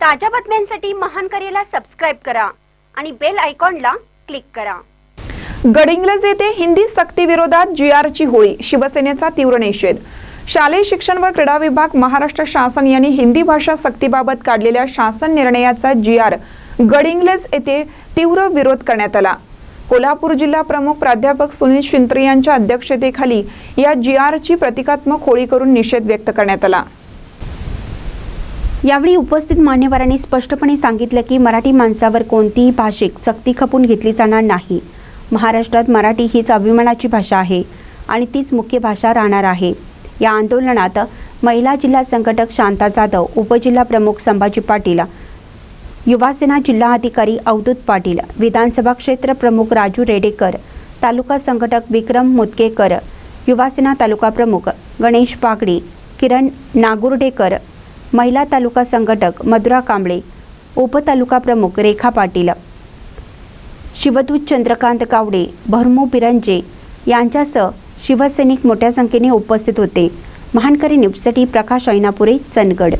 ताज्या बातम्यांसाठी महान करेला सबस्क्राईब करा आणि बेल आयकॉनला क्लिक करा. गडिंग्लज येथे हिंदी सक्ती विरोधात जी आरची होळी शिवसेनेचा तीव्र निषेध. शालेय शिक्षण व क्रीडा विभाग महाराष्ट्र शासन यांनी हिंदी भाषा सक्तीबाबत काढलेल्या शासन निर्णयाचा जी आर गडिंग्लज येथे तीव्र विरोध करण्यात आला. कोल्हापूर जिल्हा प्रमुख प्राध्यापक सुनील शिंत्रे यांच्या अध्यक्षतेखाली या जी आरची प्रतिकात्मक होळी करून निषेध व्यक्त करण्यात आला. यावेळी उपस्थित मान्यवरांनी स्पष्टपणे सांगितलं की मराठी माणसावर कोणतीही भाषिक सक्ती खपून घेतली जाणार नाही. महाराष्ट्रात मराठी हीच अभिमानाची भाषा आहे आणि तीच मुख्य भाषा राहणार आहे. या आंदोलनात महिला जिल्हा संघटक शांता जाधव उपजिल्हा प्रमुख संभाजी पाटील युवासेना जिल्हा अधिकारी अवधूत पाटील विधानसभा क्षेत्र प्रमुख राजू रेडेकर तालुका संघटक विक्रम मुदकेकर युवासेना तालुका प्रमुख गणेश पागडे किरण नागुर्डेकर महिला तालुका संघटक मधुरा कांबळे उपतालुका प्रमुख रेखा पाटील शिवदूत चंद्रकांत कावडे भरमू बिरंजे यांच्यासह शिवसैनिक मोठ्या संख्येने उपस्थित होते. महानकरी न्यूजसाठी प्रकाश ऐनापुरे चंदगड.